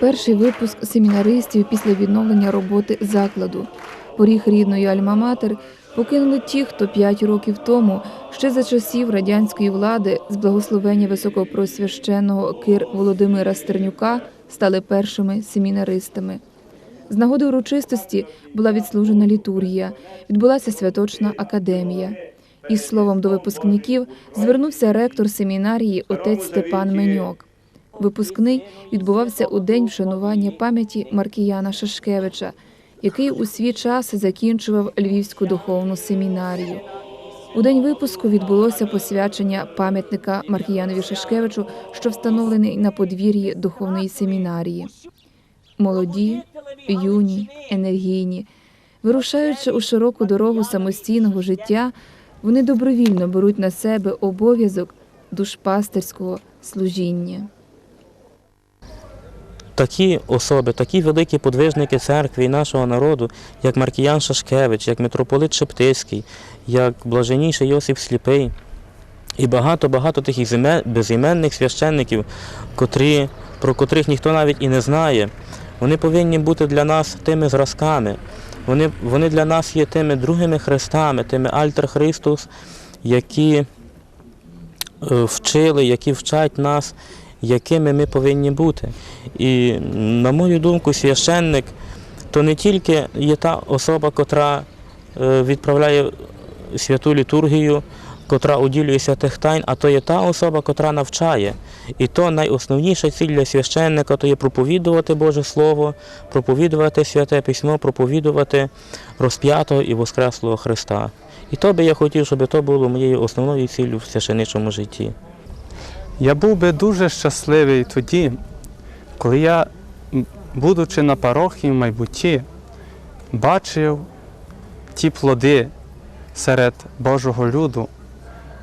перший випуск семінаристів після відновлення роботи закладу. Поріг рідної Альма-Матер покинули ті, хто п'ять років тому, ще за часів радянської влади, з благословення високопросвященого кир Володимира Стернюка стали першими семінаристами. З нагоди урочистості була відслужена літургія, відбулася святочна академія. Із словом до випускників звернувся ректор семінарії отець Степан Меньок. Випускний відбувався у день вшанування пам'яті Маркіяна Шашкевича, який у свій час закінчував Львівську духовну семінарію. У день випуску відбулося посвячення пам'ятника Маркіянові Шашкевичу, що встановлений на подвір'ї духовної семінарії. Молоді, юні, енергійні, вирушаючи у широку дорогу самостійного життя, вони добровільно беруть на себе обов'язок душпастерського служіння. Такі особи, такі великі подвижники церкви і нашого народу, як Маркіян Шашкевич, як митрополит Шептицький, як блаженніший Йосип Сліпий, і багато-багато тих безіменних священників, котрі, про котрих ніхто навіть і не знає, вони повинні бути для нас тими зразками. Вони, вони для нас є тими другими Христами, тими Альтер Христос, які е, вчили, які вчать нас, якими ми повинні бути. І на мою думку, священник то не тільки є та особа, котра е, відправляє святу літургію, котра уділює святих тайн, а то є та особа, котра навчає. І то найосновніша ціль для священника то є проповідувати Боже Слово, проповідувати святе письмо, проповідувати розп'ятого і воскреслого Христа. І то би я хотів, щоб то було моєю основною ціллю в священичому житті. Я був би дуже щасливий тоді, коли я, будучи на парохії в майбутті, бачив ті плоди серед Божого люду,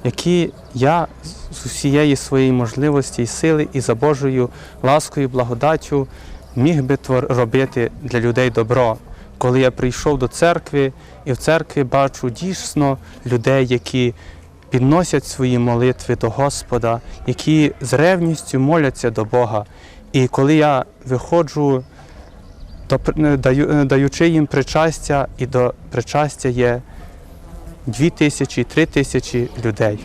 які я з усієї своєї можливості і сили і за Божою ласкою, благодаттю міг би робити для людей добро. Коли я прийшов до церкви і в церкві бачу дійсно людей, які підносять свої молитви до Господа, які з ревністю моляться до Бога. І коли я виходжу, даючи їм причастя, і до причастя є дві тисячі, три тисячі людей.